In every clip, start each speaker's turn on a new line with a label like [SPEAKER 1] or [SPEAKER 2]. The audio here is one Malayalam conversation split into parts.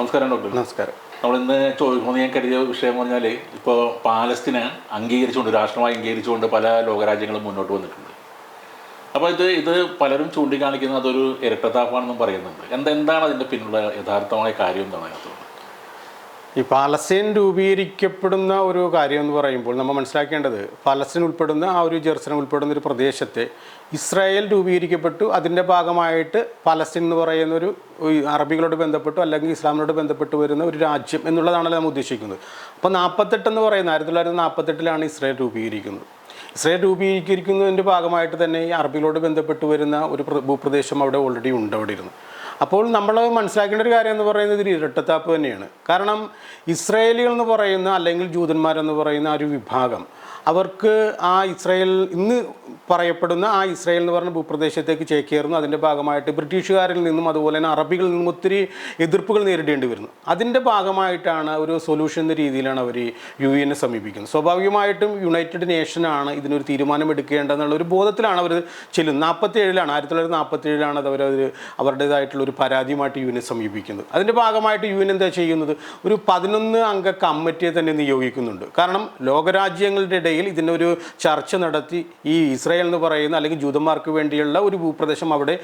[SPEAKER 1] നമസ്കാരം ഡോക്ടർ.
[SPEAKER 2] നമസ്കാരം.
[SPEAKER 1] നമ്മൾ ഇന്ന് ചോദിക്കുന്നത് ഞാൻ കരുതിയ വിഷയം പറഞ്ഞാൽ ഇപ്പോൾ പാലസ്തീന് അംഗീകരിച്ചുകൊണ്ട് രാഷ്ട്രമായി അംഗീകരിച്ചുകൊണ്ട് പല ലോകരാജ്യങ്ങളും മുന്നോട്ട് വന്നിട്ടുണ്ട്. അപ്പോൾ ഇത് ഇത് പലരും ചൂണ്ടിക്കാണിക്കുന്ന അതൊരു ഇരട്ടത്താപ്പാണെന്നും പറയുന്നുണ്ട്. എന്താ എന്താണ് അതിന്റെ പിന്നിലുള്ള യഥാർത്ഥമായ കാര്യം എന്താണ് അതിനകത്ത്?
[SPEAKER 2] ഈ പാലസ്തീൻ രൂപീകരിക്കപ്പെടുന്ന ഒരു കാര്യം എന്ന് പറയുമ്പോൾ നമ്മൾ മനസ്സിലാക്കേണ്ടത് പാലസ്തീൻ ഉൾപ്പെടുന്ന ആ ഒരു ജെറുസലം ഉൾപ്പെടുന്ന ഒരു പ്രദേശത്തെ ഇസ്രായേൽ രൂപീകരിക്കപ്പെട്ടു. അതിന്റെ ഭാഗമായിട്ട് പാലസ്തീൻ എന്ന് പറയുന്ന ഒരു അറബികളോട് ബന്ധപ്പെട്ടു അല്ലെങ്കിൽ ഇസ്ലാമിനോട് ബന്ധപ്പെട്ട് വരുന്ന ഒരു രാജ്യം എന്നുള്ളതാണല്ലോ നമ്മൾ ഉദ്ദേശിക്കുന്നത്. അപ്പോൾ നാൽപ്പത്തെട്ട് എന്ന് പറയുന്ന ആയിരത്തി തൊള്ളായിരത്തി നാൽപ്പത്തെട്ടിലാണ് ഇസ്രായേൽ രൂപീകരിക്കുന്നത്. ഇസ്രായേൽ രൂപീകരിക്കുന്നതിന്റെ ഭാഗമായിട്ട് തന്നെ ഈ അറബികളോട് ബന്ധപ്പെട്ട് വരുന്ന ഒരു ഭൂപ്രദേശം അവിടെ ഓൾറെഡി ഉണ്ട് അവിടെ ഇരുന്നു. അപ്പോൾ നമ്മൾ മനസ്സിലാക്കേണ്ട ഒരു കാര്യം എന്ന് പറയുന്നത് ഒരു ഇരട്ടത്താപ്പ് തന്നെയാണ്. കാരണം ഇസ്രായേലികൾ എന്ന് പറയുന്ന അല്ലെങ്കിൽ ജൂതന്മാരെന്ന് പറയുന്ന ആ ഒരു വിഭാഗം അവർക്ക് ആ ഇസ്രായേൽ ഇന്ന് പറയപ്പെടുന്ന ആ ഇസ്രായേൽ എന്ന് പറഞ്ഞ ഭൂപ്രദേശത്തേക്ക് ചേക്കേറുന്നു. അതിന്റെ ഭാഗമായിട്ട് ബ്രിട്ടീഷുകാരിൽ നിന്നും അതുപോലെ തന്നെ അറബികളിൽ നിന്നും ഒത്തിരി എതിർപ്പുകൾ നേരിടേണ്ടി വരുന്നു. അതിന്റെ ഭാഗമായിട്ടാണ് ഒരു സൊല്യൂഷൻ എന്ന രീതിയിലാണ് അവർ യു എനെ സമീപിക്കുന്നത്. സ്വാഭാവികമായിട്ടും യുണൈറ്റഡ് നേഷനാണ് ഇതിനൊരു തീരുമാനം എടുക്കേണ്ടതെന്നുള്ള ഒരു ബോധത്തിലാണ് അവർ ചെല്ലുന്നത്. നാൽപ്പത്തി ഏഴിലാണ് ആയിരത്തി തൊള്ളായിരത്തി നാൽപ്പത്തി ഏഴിലാണ് അത് അവർ അവരുടേതായിട്ടുള്ള ഒരു പരാതിയുമായിട്ട് യു എനെ സമീപിക്കുന്നത്. അതിന്റെ ഭാഗമായിട്ട് യു എൻ എന്താ ചെയ്യുന്നത്? ഒരു പതിനൊന്ന് അംഗ കമ്മിറ്റിയെ തന്നെ നിയോഗിക്കുന്നുണ്ട്. കാരണം ലോകരാജ്യങ്ങളുടെ ഇടയിൽ ഇതിനൊരു ചർച്ച നടത്തി ഈ ഇസ്രായേൽ എന്ന് പറയുന്ന അല്ലെങ്കിൽ ജൂതന്മാർക്ക് വേണ്ടിയുള്ള ഒരു ഭൂപ്രദേശം അവിടെ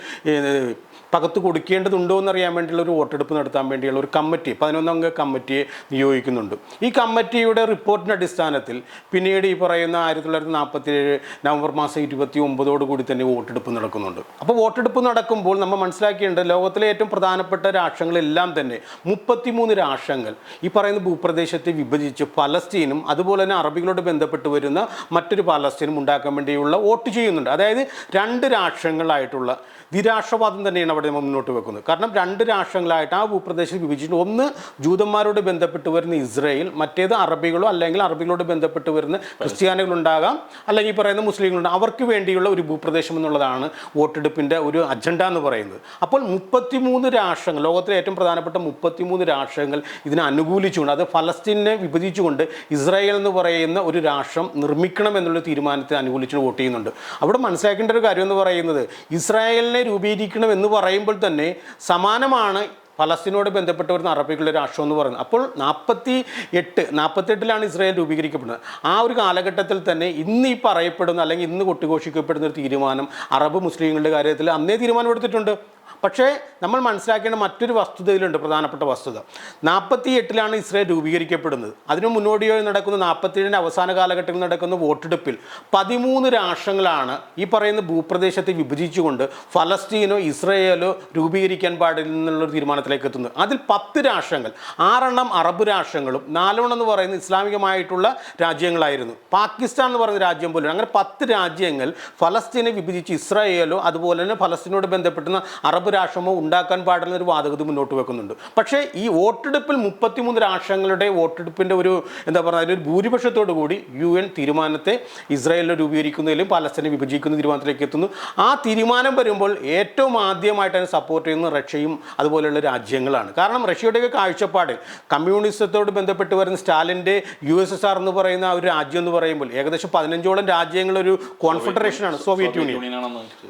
[SPEAKER 2] പകത്ത് കൊടുക്കേണ്ടതുണ്ടോ എന്നറിയാൻ വേണ്ടിയുള്ള ഒരു വോട്ടെടുപ്പ് നടത്താൻ വേണ്ടിയുള്ള ഒരു കമ്മിറ്റി പതിനൊന്നംഗ കമ്മിറ്റിയെ നിയോഗിക്കുന്നുണ്ട്. ഈ കമ്മിറ്റിയുടെ റിപ്പോർട്ടിന്റെ അടിസ്ഥാനത്തിൽ പിന്നീട് ഈ പറയുന്ന ആയിരത്തി തൊള്ളായിരത്തി നാൽപ്പത്തി ഏഴ് നവംബർ മാസം ഇരുപത്തി ഒമ്പതോട് കൂടി തന്നെ വോട്ടെടുപ്പ് നടക്കുന്നുണ്ട്. അപ്പോൾ വോട്ടെടുപ്പ് നടക്കുമ്പോൾ നമ്മൾ മനസ്സിലാക്കേണ്ടത് ലോകത്തിലെ ഏറ്റവും പ്രധാനപ്പെട്ട രാഷ്ട്രങ്ങളെല്ലാം തന്നെ മുപ്പത്തിമൂന്ന് രാഷ്ട്രങ്ങൾ ഈ പറയുന്ന ഭൂപ്രദേശത്തെ വിഭജിച്ച് പലസ്തീനും അതുപോലെ തന്നെ അറബികളോട് ബന്ധപ്പെട്ട് വരുന്ന മറ്റൊരു പാലസ്തീനും ഉണ്ടാക്കാൻ വേണ്ടിയുള്ള വോട്ട് ചെയ്യുന്നുണ്ട്. അതായത് രണ്ട് രാഷ്ട്രങ്ങളായിട്ടുള്ള ദ്വിരാഷ്ട്രവാദം തന്നെയാണ് അവിടെ മുന്നോട്ട് വെക്കുന്നത്. കാരണം രണ്ട് രാഷ്ട്രങ്ങളായിട്ട് ആ ഭൂപ്രദേശം വിഭജിച്ചിട്ട് ഒന്ന് ജൂതന്മാരോട് ബന്ധപ്പെട്ട് വരുന്ന ഇസ്രയേൽ മറ്റേത് അറബികളോ അല്ലെങ്കിൽ അറബികളോട് ബന്ധപ്പെട്ട് വരുന്ന ക്രിസ്ത്യാനികളുണ്ടാകാം. അല്ലെങ്കിൽ ഈ പറയുന്ന മുസ്ലിങ്ങളുണ്ടാകും അവർക്ക് വേണ്ടിയുള്ള ഒരു ഭൂപ്രദേശം എന്നുള്ളതാണ് വോട്ടെടുപ്പിന്റെ ഒരു അജണ്ട എന്ന് പറയുന്നത്. അപ്പോൾ മുപ്പത്തിമൂന്ന് രാഷ്ട്രങ്ങൾ ലോകത്തിലെ ഏറ്റവും പ്രധാനപ്പെട്ട മുപ്പത്തിമൂന്ന് രാഷ്ട്രങ്ങൾ ഇതിനെ അനുകൂലിച്ചുകൊണ്ട് അത് ഫലസ്തീനെ വിഭജിച്ചുകൊണ്ട് ഇസ്രായേൽ എന്ന് പറയുന്ന ഒരു രാഷ്ട്രം നിർമ്മിക്കണം എന്നുള്ള തീരുമാനത്തെ അനുകൂലിച്ച് വോട്ട് ചെയ്യുന്നുണ്ട്. അവിടെ മനസ്സിലാക്കേണ്ട ഒരു കാര്യം എന്ന് പറയുന്നത് ഇസ്രായേലിനെ രൂപീകരിക്കണം എന്ന് പറയുമ്പോൾ തന്നെ സമാനമാണ് ഫലസ്തീനോട് ബന്ധപ്പെട്ട് വരുന്ന അറബികളുടെ രാഷ്ട്രം എന്ന് പറയുന്നത്. അപ്പോൾ നാൽപ്പത്തി എട്ട് നാൽപ്പത്തെട്ടിലാണ് ഇസ്രായേൽ രൂപീകരിക്കപ്പെടുന്നത്. ആ ഒരു കാലഘട്ടത്തിൽ തന്നെ ഇന്ന് ഈ പറയപ്പെടുന്ന അല്ലെങ്കിൽ ഇന്ന് കൊട്ടിഘോഷിക്കപ്പെടുന്ന ഒരു തീരുമാനം അറബ് മുസ്ലിങ്ങളുടെ കാര്യത്തിൽ അന്നേ തീരുമാനമെടുത്തിട്ടുണ്ട്. പക്ഷേ നമ്മൾ മനസ്സിലാക്കേണ്ട മറ്റൊരു വസ്തുതയിലുണ്ട് പ്രധാനപ്പെട്ട വസ്തുത. നാൽപ്പത്തി എട്ടിലാണ് ഇസ്രയേൽ രൂപീകരിക്കപ്പെടുന്നത്. അതിനു മുന്നോടിയായി നടക്കുന്ന നാൽപ്പത്തിയേഴിന്റെ അവസാന കാലഘട്ടത്തിൽ നടക്കുന്ന വോട്ടെടുപ്പിൽ പതിമൂന്ന് രാഷ്ട്രങ്ങളാണ് ഈ പറയുന്ന ഭൂപ്രദേശത്തെ വിഭജിച്ചുകൊണ്ട് ഫലസ്തീനോ ഇസ്രയേലോ രൂപീകരിക്കാൻ പാടില്ല എന്നുള്ളൊരു തീരുമാനത്തിലേക്ക് എത്തുന്നത്. അതിൽ പത്ത് രാഷ്ട്രങ്ങൾ ആറെണ്ണം അറബ് രാഷ്ട്രങ്ങളും നാലെണ്ണം എന്ന് പറയുന്ന ഇസ്ലാമികമായിട്ടുള്ള രാജ്യങ്ങളായിരുന്നു. പാകിസ്ഥാൻ എന്ന് പറയുന്ന രാജ്യം പോലും അങ്ങനെ പത്ത് രാജ്യങ്ങൾ ഫലസ്തീനെ വിഭജിച്ച് ഇസ്രയേലോ അതുപോലെ തന്നെ ഫലസ്തീനോട് ബന്ധപ്പെട്ടുന്ന അറബ് രാഷ്ട്രമോ ഉണ്ടാക്കാൻ പാടില്ല ഒരു വാദഗതി മുന്നോട്ട് വെക്കുന്നുണ്ട്. പക്ഷേ ഈ വോട്ടെടുപ്പിൽ മുപ്പത്തിമൂന്ന് രാഷ്ട്രങ്ങളുടെ വോട്ടെടുപ്പിന്റെ ഒരു എന്താ പറയുക ഒരു ഭൂരിപക്ഷത്തോടു കൂടി യു എൻ തീരുമാനത്തെ ഇസ്രായേലിനെ രൂപീകരിക്കുന്നതിലും പലസ്തീനെ വിഭജിക്കുന്ന തീരുമാനത്തിലേക്ക് എത്തുന്നു. ആ തീരുമാനം വരുമ്പോൾ ഏറ്റവും ആദ്യമായിട്ട് അതിനെ സപ്പോർട്ട് ചെയ്യുന്ന റഷ്യയും അതുപോലെയുള്ള രാജ്യങ്ങളാണ്. കാരണം റഷ്യയുടെയൊക്കെ കാഴ്ചപ്പാട് കമ്മ്യൂണിസത്തോട് ബന്ധപ്പെട്ട് വരുന്ന സ്റ്റാലിന്റെ യു എസ് എസ് ആർ എന്ന് പറയുന്ന ആ ഒരു രാജ്യം എന്ന് പറയുമ്പോൾ ഏകദേശം പതിനഞ്ചോളം രാജ്യങ്ങളൊരു കോൺഫെഡറേഷനാണ് സോവിയറ്റ് യൂണിയൻ.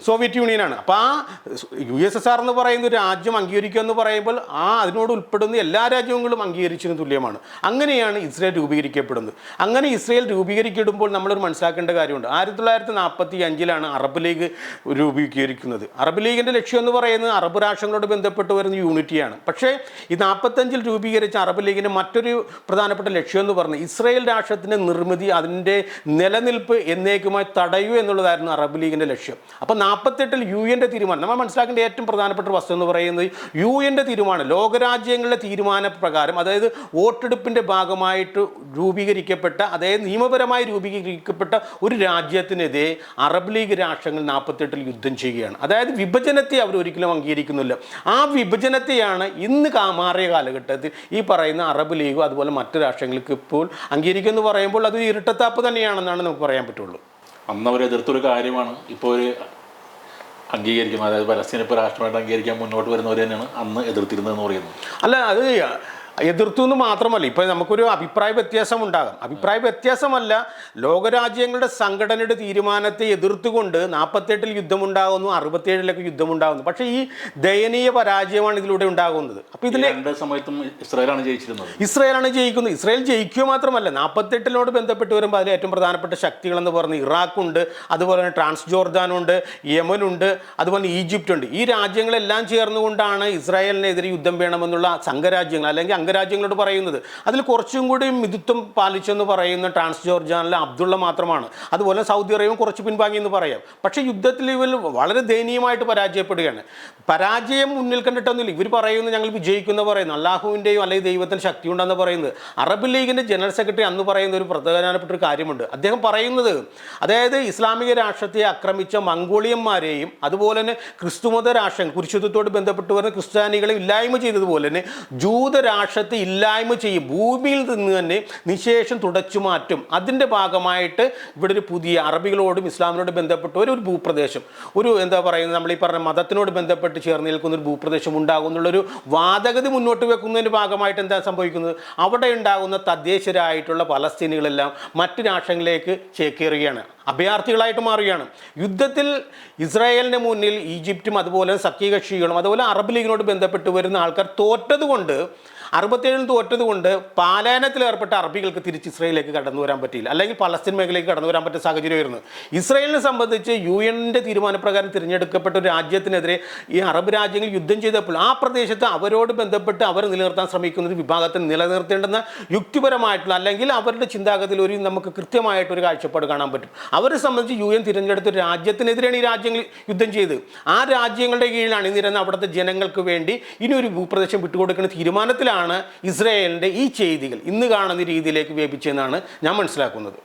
[SPEAKER 2] സോവിയറ്റ് യൂണിയനാണ്. അപ്പോൾ ആ യു എസ് എസ് ആർ എന്ന് പറയുന്ന രാജ്യം അംഗീകരിക്കുക എന്ന് പറയുമ്പോൾ ആ അതിനോട് ഉൾപ്പെടുന്ന എല്ലാ രാജ്യങ്ങളും അംഗീകരിച്ചതിന് തുല്യമാണ്. അങ്ങനെയാണ് ഇസ്രയേൽ രൂപീകരിക്കപ്പെടുന്നത്. അങ്ങനെ ഇസ്രയേൽ രൂപീകരിക്കപ്പെടുമ്പോൾ നമ്മളൊരു മനസ്സിലാക്കേണ്ട കാര്യമുണ്ട്. ആയിരത്തി തൊള്ളായിരത്തി നാൽപ്പത്തി അഞ്ചിലാണ് അറബ് ലീഗ് രൂപീകരിക്കുന്നത്. അറബ് ലീഗിന്റെ ലക്ഷ്യം എന്ന് പറയുന്നത് അറബ് രാഷ്ട്രങ്ങളോട് ബന്ധപ്പെട്ട് വരുന്ന യൂണിറ്റിയാണ്. പക്ഷേ ഈ നാൽപ്പത്തഞ്ചിൽ രൂപീകരിച്ച അറബ് ലീഗിന്റെ മറ്റൊരു പ്രധാനപ്പെട്ട ലക്ഷ്യം എന്ന് പറഞ്ഞാൽ ഇസ്രയേൽ രാഷ്ട്രത്തിന്റെ നിർമ്മിതി അതിന്റെ നിലനിൽപ്പ് എന്നേക്കുമായി തടയൂ എന്നുള്ളതായിരുന്നു അറബ് ലീഗിന്റെ ലക്ഷ്യം. അപ്പോൾ നാൽപ്പത്തെട്ടിൽ യു എന്റെ തീരുമാനം. നമ്മൾ മനസ്സിലാക്കേണ്ട ഏറ്റവും പ്രധാനപ്പെട്ട വസ്തു എന്ന് പറയുന്നത് യു എന്റെ തീരുമാനം ലോകരാജ്യങ്ങളുടെ തീരുമാന പ്രകാരം അതായത് വോട്ടെടുപ്പിന്റെ ഭാഗമായിട്ട് രൂപീകരിക്കപ്പെട്ട അതായത് നിയമപരമായി രൂപീകരിക്കപ്പെട്ട ഒരു രാജ്യത്തിനെതിരെ അറബ് ലീഗ് രാഷ്ട്രങ്ങൾ നാൽപ്പത്തെട്ടിൽ യുദ്ധം ചെയ്യുകയാണ്. അതായത് വിഭജനത്തെ അവർ ഒരിക്കലും അംഗീകരിക്കുന്നില്ല. ആ വിഭജനത്തെയാണ് ഇന്ന് മാറിയ കാലഘട്ടത്തിൽ ഈ പറയുന്ന അറബ് ലീഗും അതുപോലെ മറ്റു രാഷ്ട്രങ്ങൾക്ക് ഇപ്പോൾ അംഗീകരിക്കുന്നു എന്ന് പറയുമ്പോൾ അത് ഇരട്ടത്താപ്പ് തന്നെയാണെന്നാണ് നമുക്ക് പറയാൻ പറ്റുള്ളൂ.
[SPEAKER 1] അന്ന് അവർ എതിർത്തൊരു കാര്യമാണ്. ഇപ്പോൾ ഒരു അംഗീകരിക്കുന്നത് അതായത് പലസ്തീനെ ഇപ്പോൾ രാഷ്ട്രമായിട്ട് അംഗീകരിക്കാൻ മുന്നോട്ട് വരുന്നവർ തന്നെയാണ് അന്ന് എതിർത്തിരുന്നതെന്ന് പറയുന്നത്.
[SPEAKER 2] അല്ല അത് എതിർത്തു എന്ന് മാത്രമല്ല ഇപ്പൊ നമുക്കൊരു അഭിപ്രായ വ്യത്യാസം ഉണ്ടാകാം. അഭിപ്രായ വ്യത്യാസമല്ല ലോകരാജ്യങ്ങളുടെ സംഘടനയുടെ തീരുമാനത്തെ എതിർത്തുകൊണ്ട് നാൽപ്പത്തെട്ടിൽ യുദ്ധമുണ്ടാകുന്നു അറുപത്തിയേഴിലൊക്കെ യുദ്ധമുണ്ടാകുന്നു. പക്ഷേ ഈ ദയനീയ പരാജയമാണ് ഇതിലൂടെ ഉണ്ടാകുന്നത്. അപ്പൊ
[SPEAKER 1] ഈ
[SPEAKER 2] ഇതിനെ
[SPEAKER 1] രണ്ട് സമയത്തും ഇസ്രായേലാണ് ജയിച്ചിരുന്നത്.
[SPEAKER 2] ഇസ്രായേലാണ് ജയിക്കുന്നത്. ഇസ്രായേൽ ജയിക്കുക മാത്രമല്ല നാൽപ്പത്തെട്ടിനോട് ബന്ധപ്പെട്ട് വരുമ്പോൾ അതിൽ ഏറ്റവും പ്രധാനപ്പെട്ട ശക്തികളെന്ന് പറഞ്ഞ് ഇറാഖുണ്ട് അതുപോലെ തന്നെ ട്രാൻസ് ജോർദാനുണ്ട് യമനുണ്ട് അതുപോലെ ഈജിപ്റ്റ് ഉണ്ട് ഈ രാജ്യങ്ങളെല്ലാം ചേർന്നുകൊണ്ടാണ് ഇസ്രായേലിനെതിരെ യുദ്ധം വേണമെന്നുള്ള സംഘരാജ്യങ്ങൾ അല്ലെങ്കിൽ അംഗരാജ്യങ്ങളോട് പറയുന്നത്. അതിൽ കുറച്ചും കൂടി മിതുത്വം പാലിച്ചെന്ന് പറയുന്ന ട്രാൻസ് ജോർജാനിലെ അബ്ദുള്ള മാത്രമാണ്. അതുപോലെ സൗദി അറേബ്യ കുറച്ച് പിൻവാങ്ങി എന്ന് പറയാം. പക്ഷേ യുദ്ധത്തിൽ ഇവർ വളരെ ദയനീയമായിട്ട് പരാജയപ്പെടുകയാണ്. പരാജയം മുന്നിൽ കണ്ടിട്ടൊന്നുമില്ല. ഇവർ പറയുന്നത് ഞങ്ങൾ വിജയിക്കുന്ന പറയുന്നു. അള്ളാഹുവിന്റെയും അല്ലെങ്കിൽ ദൈവത്തിന് ശക്തി ഉണ്ടെന്ന് പറയുന്നത്. അറബ് ലീഗിന്റെ ജനറൽ സെക്രട്ടറി അന്ന് പറയുന്ന ഒരു പ്രധാനപ്പെട്ട ഒരു കാര്യമുണ്ട്. അദ്ദേഹം പറയുന്നത് അതായത് ഇസ്ലാമിക രാഷ്ട്രത്തെ ആക്രമിച്ച മംഗോളിയന്മാരെയും അതുപോലെ തന്നെ ക്രിസ്തുമത രാഷ്ട്രങ്ങൾ കുരിശുദ്ധത്തോട് ബന്ധപ്പെട്ട് വരുന്ന ക്രിസ്ത്യാനികളെ ഇല്ലായ്മ ചെയ്തതുപോലെ തന്നെ ജൂതരാഷ്ട്രത്തെ ഇല്ലായ്മ ചെയ്യും. ഭൂമിയിൽ നിന്ന് തന്നെ നിശേഷം തുടച്ചു മാറ്റും. അതിന്റെ ഭാഗമായിട്ട് ഇവിടെ ഒരു പുതിയ അറബികളോടും ഇസ്ലാമിനോട് ബന്ധപ്പെട്ട ഒരു ഒരു ഭൂപ്രദേശം. ഒരു എന്താ പറയുന്നത്? നമ്മൾ ഈ പറഞ്ഞ മതത്തിനോട് ബന്ധപ്പെട്ട് ചേർന്ന് നിൽക്കുന്ന ഒരു ഭൂപ്രദേശം ഉണ്ടാകും എന്നുള്ളൊരു വാദഗതി മുന്നോട്ട് വെക്കുന്നതിന്റെ ഭാഗമായിട്ട് എന്താ സംഭവിക്കുന്നത്? അവിടെ ഉണ്ടാകുന്ന തദ്ദേശരായിട്ടുള്ള പലസ്തീനികളെല്ലാം മറ്റു രാഷ്ട്രങ്ങളിലേക്ക് ചേക്കേറുകയാണ്. അഭയാർത്ഥികളായിട്ട് മാറുകയാണ്. യുദ്ധത്തിൽ ഇസ്രായേലിന്റെ മുന്നിൽ ഈജിപ്തും അതുപോലെ സഖ്യകക്ഷികളും അതുപോലെ അറബ് ലീഗിനോട് ബന്ധപ്പെട്ട് വരുന്ന ആൾക്കാർ തോറ്റതുകൊണ്ട് അറുപത്തേഴിൽ തോറ്റത് കൊണ്ട് പാലായനത്തിൽ ഏർപ്പെട്ട അറബികൾക്ക് തിരിച്ച് ഇസ്രയേലിലേക്ക് കടന്നു വരാൻ പറ്റിയില്ല. അല്ലെങ്കിൽ പലസ്തീൻ മേഖലയിലേക്ക് കടന്നു വരാൻ പറ്റിയ സാഹചര്യമായിരുന്നു. ഇസ്രയേലിനെ സംബന്ധിച്ച് യു എന്റെ തീരുമാനപ്രകാരം തിരഞ്ഞെടുക്കപ്പെട്ട ഒരു രാജ്യത്തിനെതിരെ ഈ അറബ് രാജ്യങ്ങൾ യുദ്ധം ചെയ്തപ്പോൾ ആ പ്രദേശത്ത് അവരോട് ബന്ധപ്പെട്ട് അവർ നിലനിർത്താൻ ശ്രമിക്കുന്ന ഒരു വിഭാഗത്തെ നിലനിർത്തേണ്ടെന്ന യുക്തിപരമായിട്ടുള്ള അല്ലെങ്കിൽ അവരുടെ ചിന്താഗതിയിൽ ഒരു നമുക്ക് കൃത്യമായിട്ടൊരു കാഴ്ചപ്പാട് കാണാൻ പറ്റും. അവരെ സംബന്ധിച്ച് യു എൻ തിരഞ്ഞെടുത്ത രാജ്യത്തിനെതിരെയാണ് ഈ രാജ്യങ്ങൾ യുദ്ധം ചെയ്ത് ആ രാജ്യങ്ങളുടെ കീഴിലാണ് ഇന്നിരുന്ന അവിടുത്തെ ജനങ്ങൾക്ക് വേണ്ടി ഇനി ഒരു ഭൂപ്രദേശം വിട്ടുകൊടുക്കുന്ന തീരുമാനത്തിലാണ് ഇസ്രായേലിന്റെ ഈ ചെയ്തികൾ ഇന്ന് കാണുന്ന രീതിയിലേക്ക് വ്യാപിച്ചതെന്നാണ് ഞാൻ മനസ്സിലാക്കുന്നത്.